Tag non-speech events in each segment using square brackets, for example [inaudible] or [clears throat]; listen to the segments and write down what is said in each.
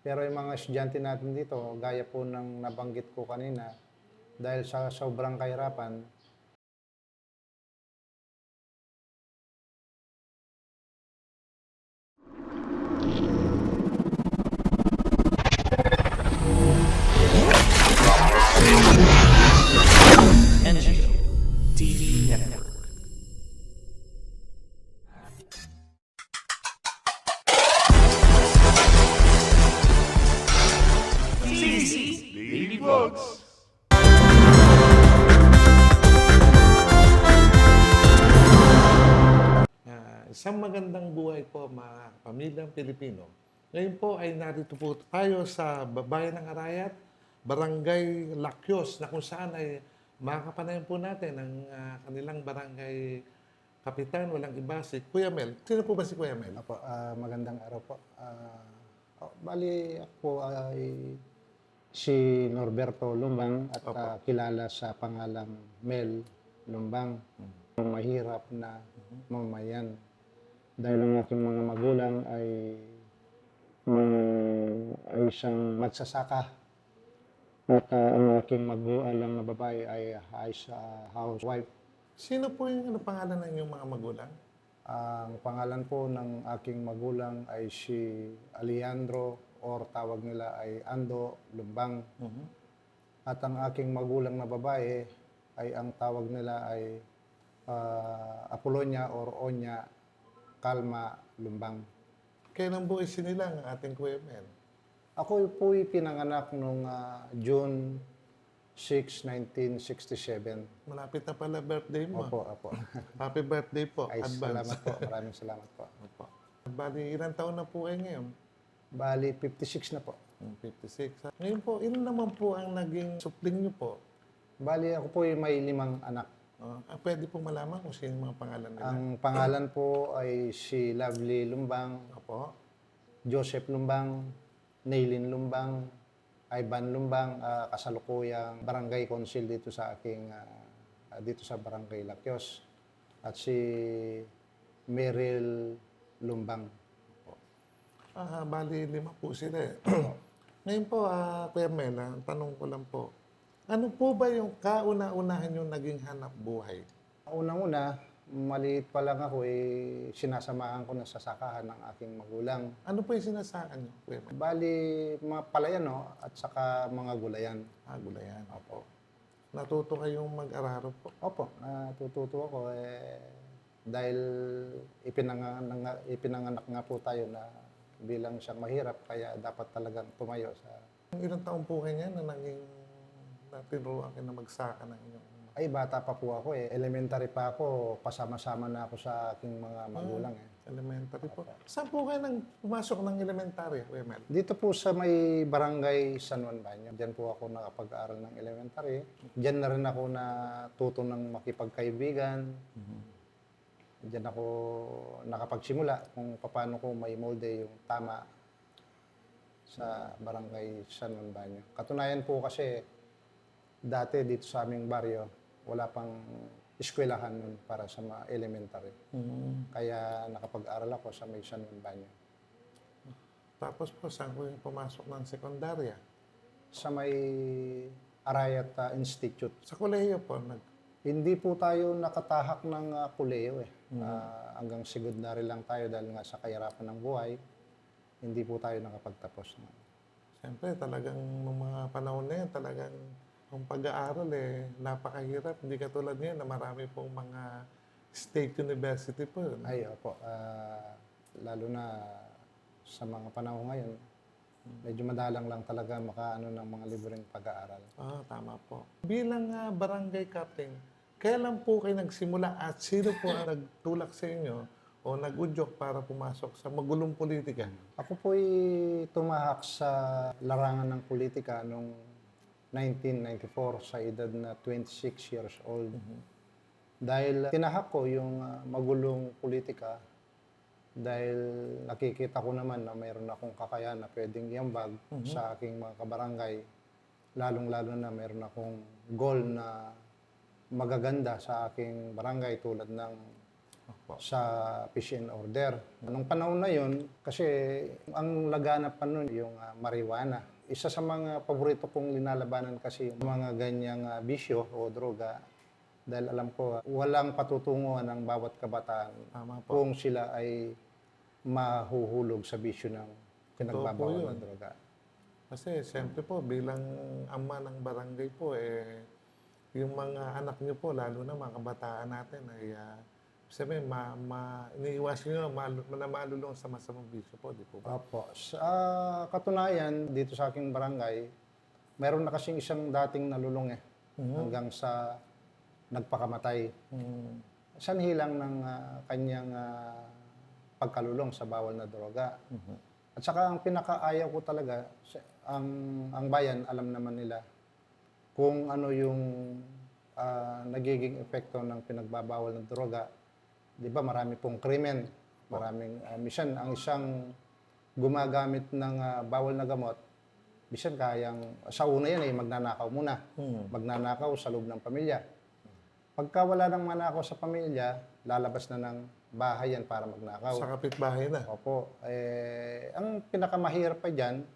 Pero yung mga estudyante natin dito, gaya po ng nabanggit ko kanina, dahil sa sobrang kahirapan, pamilyang Pilipino. Ngayon po ay narito po tayo sa babayan ng Arayat, Barangay Lakyos, na kung saan ay makakapanayan po natin ang ah, kanilang barangay kapitan, walang iba, si Kuya Mel. Sino po ba si Kuya Mel? Apo, ah, magandang araw po. Ah, oh, bali ako ay si Norberto Lumbang at Opo. ah, kilala sa pangalang Mel Lumbang. Ang mahirap na mamayan. Dahil ang aking mga magulang ay mga- ay isang magsasaka. At ah, ang aking magulang na babae ay, ay sa housewife. Sino po yung ano, pangalan ng inyong mga magulang? Ang pangalan po ng aking magulang ay si Alejandro or tawag nila ay Ando Lumbang. At ang aking magulang na babae ay ang tawag nila ay ah, Apolonia or Onya Kalma Lumbang. Kailan po isinilang ang ating Kuya Mel? Ako po'y pinanganak noong ah, June 6, 1967. Malapit na pala birthday mo. Opo, opo. Happy birthday po. Ay, advance. salamat po. Maraming salamat po. Opo. Bali, ilang taon na po kayo ngayon? Bali, 56 na po. Yung 56. Ngayon po, ilan naman po ang naging supling niyo po? Bali, ako po'y may limang anak. Ah, pwede po malaman kung sino yung mga pangalan nila. Ang pangalan po ay si Lovely Lumbang, Opo. Joseph Lumbang, Naylin Lumbang, Ivan Lumbang, ah, kasalukuyang barangay council dito sa aking ah, dito sa barangay Lakyos. At si Meryl Lumbang. Ah, bali, lima po sila eh. [clears throat] Ngayon po, ah, Kuya Mel, ah, ang tanong ko lang po, ano po ba yung kauna-unahan yung naging hanap buhay? Unang-una, maliit pa lang ako, eh, sinasamahan ko na sa sakahan ng aking magulang. Ano po yung sinasakan niyo, Kuya? Bali, mga palayan, no? At saka mga gulayan. Ah, gulayan. Opo. Natuto kayong mag-araro po. Opo, natututo ako eh dahil ipinanganak, ipinanganak nga po tayo na bilang siyang mahirap kaya dapat talagang tumayo sa Ilang taon po kayo niyan na naging natinuruan kayo na magsaka ng inyong... ay bata pa po ako eh. Elementary pa ako. Pasama-sama na ako sa aking mga magulang eh. Elementary po. Saan po kayo nang pumasok ng elementary, Kuya Mel? dito po sa may barangay San Juan Baño. Diyan po ako nakapag-aral ng elementary. Diyan na rin ako natuto ng makipagkaibigan. Diyan ako nakapagsimula kung paano ko may molde yung tama sa barangay San Juan Baño. Katunayan po kasi dati dito sa aming baryo, wala pang eskwelahan nun para sa mga elementary. Kaya nakapag-aral ako sa may San Baño. Tapos po, saan ko yung pumasok ng sekundarya? Sa may Arayat uh, Institute. Sa kolehiyo po, nag... Hindi po tayo nakatahak ng uh, kuleo eh. Ah, hanggang secondary lang tayo dahil nga sa kahirapan ng buhay, hindi po tayo nakapagtapos. Siyempre, talagang nung mga panahon na yan, talagang ang pag-aaral eh, napakahirap. Hindi katulad ngayon na marami pong mga state university po. yun. Ay, opo. Ah, lalo na sa mga panahon ngayon, medyo madalang lang talaga makaano ng mga libreng pag-aaral. Ah, tama po. Bilang ah, barangay captain, kailan po kayo nagsimula at sino po ang nagtulak sa inyo o nag-udyok para pumasok sa magulong politika? Ako po'y tumahak sa larangan ng politika noong 1994 sa edad na 26 years old. Dahil tinahak ko yung ah, magulong politika dahil nakikita ko naman na mayroon akong kakayahan na pwedeng iambag sa aking mga kabarangay. Lalong-lalo na mayroon akong goal na magaganda sa aking barangay tulad ng sa fish and order. Nung panahon na yun, kasi ang laganap pa nun yung ah, marijuana. Isa sa mga paborito kong linalabanan kasi yung mga ganyang ah, bisyo o droga dahil alam ko ah, walang patutunguhan ng bawat kabataan Tama po. kung sila ay mahuhulog sa bisyo ng pinagbabawal na droga. Kasi siyempre po, bilang ama ng barangay po, eh, yung mga anak niyo po, lalo na mga kabataan natin, ay uh, sabi, ma, ma, iniiwasan nyo malu, na malulong sa masamang bisyo po, di po ba? Opo. Sa katunayan, dito sa aking barangay, meron na kasing isang dating nalulong eh. Hanggang sa nagpakamatay. Hmm. Sanhi lang ng ah, kanyang ah, pagkalulong sa bawal na droga. At saka ang pinakaayaw ko talaga, sa- ang, ang bayan, alam naman nila kung ano yung ah, nagiging epekto ng pinagbabawal ng droga. Di ba marami pong krimen. Maraming, uh, minsan ang isang gumagamit ng ah, bawal na gamot, minsan kayang, sa una yan ay magnanakaw muna. Magnanakaw sa loob ng pamilya. Pagka wala nang manakaw sa pamilya, lalabas na ng bahay yan para magnakaw. Sa kapitbahay na. Opo. Eh, ang pinakamahirap pa dyan,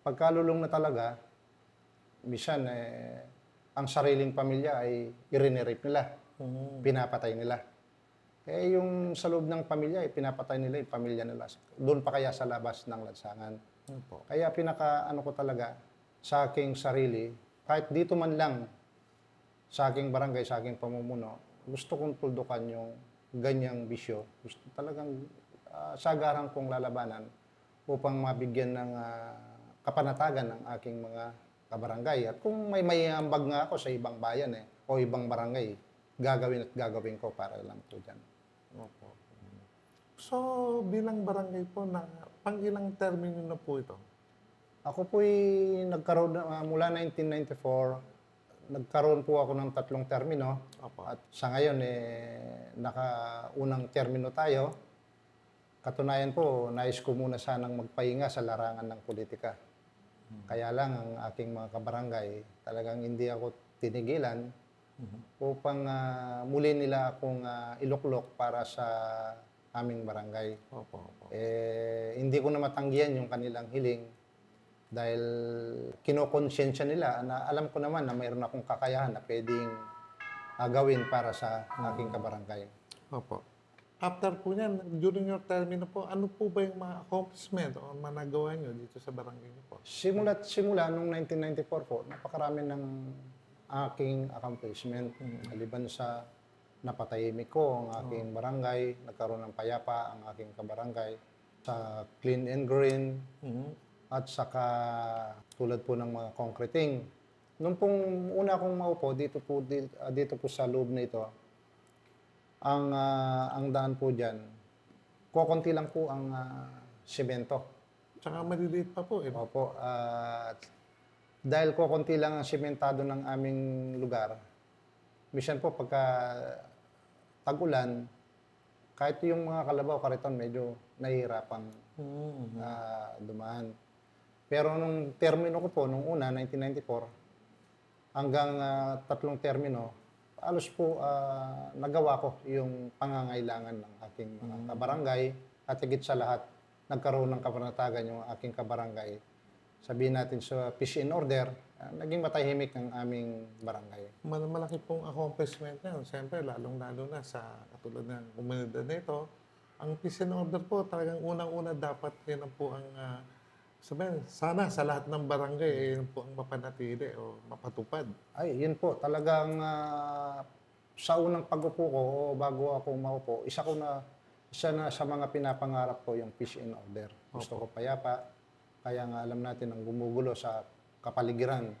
pagkalulong na talaga, minsan, eh, ang sariling pamilya ay irinirape nila. Pinapatay nila. Eh, yung sa loob ng pamilya, eh, pinapatay nila yung pamilya nila. Doon pa kaya sa labas ng lansangan. Opo. Kaya pinaka, ano ko talaga, sa aking sarili, kahit dito man lang, sa aking barangay, sa aking pamumuno, gusto kong tuldukan yung ganyang bisyo. Gusto talagang ah, sagaran kong lalabanan upang mabigyan ng ah, kapanatagan ng aking mga kabarangay. At kung may mayambag nga ako sa ibang bayan eh, o ibang barangay, gagawin at gagawin ko para lang po dyan. Opo. So, bilang barangay po, na, pang ilang termino na po ito? Ako po'y nagkaroon, na- ah, mula 1994, nagkaroon po ako ng tatlong termino. Opo. At sa ngayon, eh, nakaunang termino tayo. Katunayan po, nais ko muna sanang magpahinga sa larangan ng politika. Kaya lang ang aking mga kabarangay, talagang hindi ako tinigilan upang ah, muli nila akong ah, iluklok para sa aming barangay. Opo, opo. Eh, hindi ko na matanggihan yung kanilang hiling dahil kinokonsensya nila na alam ko naman na mayroon akong kakayahan na pwedeng ah, gawin para sa aking kabarangay. Opo. After po niyan, during your termino po, ano po ba yung mga accomplishment o mga nagawa nyo dito sa barangay niyo po? Simula't simula nung 1994 po, napakarami ng aking accomplishment. Maliban sa napatahimik ko ang aking barangay, nagkaroon ng payapa ang aking kabarangay, sa clean and green, at saka tulad po ng mga concreting. Nung pong una akong maupo dito po dito, dito po sa loob na ito, ang ah, ang daan po diyan, kokonti lang po ang ah, semento. Tsaka maliliit pa po. Eh. Opo. at dahil ko konti lang ang sementado ng aming lugar, minsan po pagka tag-ulan, kahit yung mga kalabaw, kariton, medyo nahihirapang Mm. ah, dumaan. Pero nung termino ko po, nung una, 1994, hanggang ah, tatlong termino, alos po ah, nagawa ko yung pangangailangan ng aking mga kabarangay at higit sa lahat, nagkaroon ng kapanatagan yung aking kabarangay. Sabihin natin sa peace in order, ah, naging matahimik ang aming barangay. Mal- malaki pong accomplishment na yun. Siyempre, lalong-lalo na sa katulad ng komunidad nito, ang peace and order po, talagang unang-una dapat yun po ang ah, sabihin, sana sa lahat ng barangay, eh, yun po ang mapanatili o mapatupad. Ay, yun po. Talagang ah, sa unang pag-upo ko o bago ako maupo, isa ko na isa na sa mga pinapangarap ko yung peace in order. Gusto ko payapa. Kaya nga alam natin ang gumugulo sa kapaligiran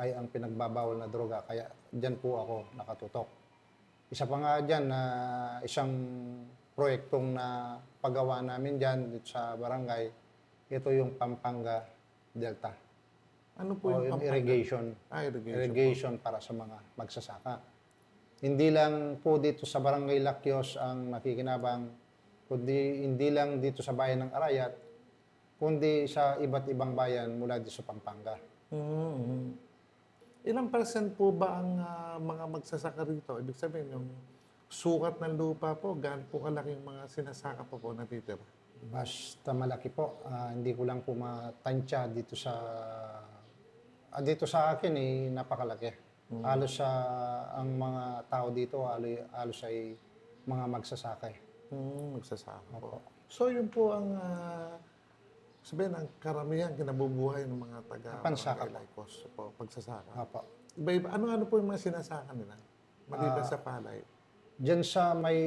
ay ang pinagbabawal na droga. Kaya diyan po ako nakatutok. Isa pa nga dyan na isang proyektong na paggawa namin dyan dito sa barangay, ito yung Pampanga Delta. Ano po O yung, yung irrigation Ah, irrigation. irrigation para sa mga magsasaka. Hindi lang po dito sa Barangay Lakyos ang nakikinabang, kundi hindi lang dito sa bayan ng Arayat, kundi sa iba't ibang bayan mula dito sa Pampanga. Mhm. Ilang percent po ba ang ah, mga magsasaka rito? Ibig sabihin, yung sukat ng lupa po, gaano po kalaking mga sinasaka po po natitira? Basta malaki po. Ah, hindi ko lang po matansya dito sa... ah, dito sa akin eh, napakalaki. Halos sa ang mga tao dito, halos, halos ay mga magsasakay. Hmm, magsasaka po. So, yun po ang, uh, sabihin, ang karamihan kinabubuhay ng mga taga Pansaka Lycos po, pagsasaka. Apo. Iba-iba, ano-ano po yung mga sinasaka nila? Maliban sa palay. Diyan sa may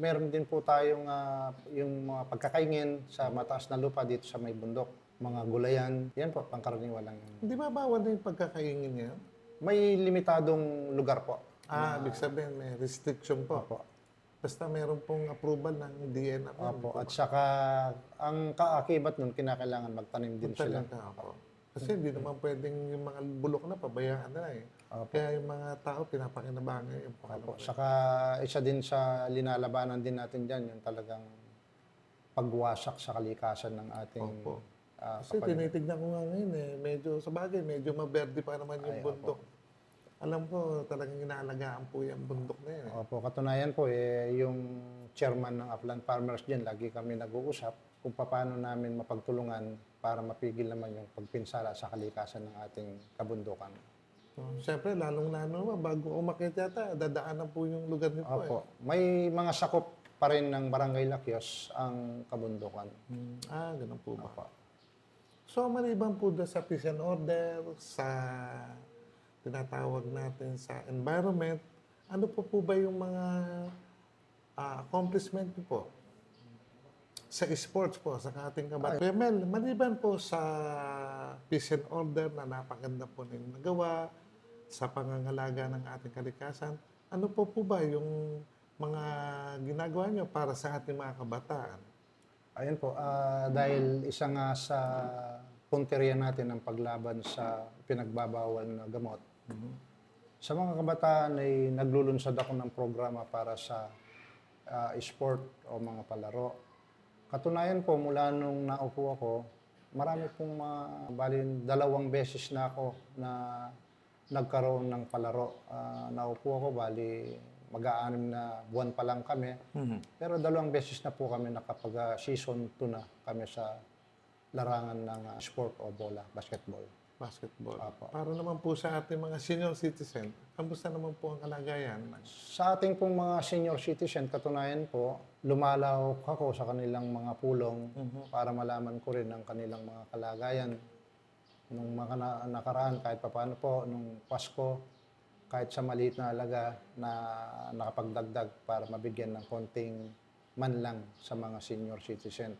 meron din po tayong ah, yung mga pagkakaingin sa mataas na lupa dito sa may bundok, mga gulayan. Yan po pangkaraniwan lang. yun. Hindi ba bawal na yung pagkakaingin niya? May limitadong lugar po. Ah, ibig sabihin may restriction po. Opo. Basta meron pong approval ng DNR. Opo. At saka ang kaakibat nun kinakailangan magtanim din sila. Talaga, opo. Kasi hindi naman pwedeng yung mga bulok na pabayaan na eh. Kaya yung mga tao pinapakinabangan yung Opo. pakalaman. Saka isa din sa linalabanan din natin diyan yung talagang pagwasak sa kalikasan ng ating Opo. ah, Kasi tinitignan ko nga ngayon eh, medyo sa bagay, medyo maberde pa naman yung bundok. Alam ko, talagang inaalagaan po yung bundok na yun. Eh. Opo, katunayan po, eh, yung chairman ng Upland Farmers dyan, lagi kami nag-uusap kung paano namin mapagtulungan para mapigil naman yung pagpinsala sa kalikasan ng ating kabundukan. So, Siyempre, lalong-lalo bago umakit yata, dadaanan po yung lugar niyo po Opo, may mga sakop pa rin ng Barangay Lakyos ang kabundukan. eh. Hmm, Ah, ganun po ba? Opo. So, maliban po sa peace and order, sa tinatawag natin sa environment, ano po po ba yung mga ah, accomplishment niyo po? Sa sports po, sa ating kabataan. Kuya Mel, maliban po sa peace and order na napaganda po ninyong nagawa, sa pangangalaga ng ating kalikasan, ano po po ba yung mga ginagawa niyo para sa ating mga kabataan? Ayun po, ah, dahil isa nga sa punteriya natin ang paglaban sa pinagbabawal na gamot. Sa mga kabataan ay naglulunsad ako ng programa para sa ah, sport o mga palaro. Katunayan po, mula nung naupo ako, marami pong mga, bali dalawang beses na ako na nagkaroon ng palaro. Ah, naupo ako, bali mag-aanim na buwan pa lang kami. Pero dalawang beses na po kami nakapag-season 2 na kami sa larangan ng ah, sport o bola, basketball. Basketball. Apo. Para naman po sa ating mga senior citizen, kamusta naman po ang kalagayan? Sa ating pong mga senior citizen, katunayan po, lumalaw ako sa kanilang mga pulong para malaman ko rin ang kanilang mga kalagayan. Nung mga na- nakaraan, kahit papaano po, nung Pasko, kahit sa maliit na alaga na nakapagdagdag para mabigyan ng konting man lang sa mga senior citizen.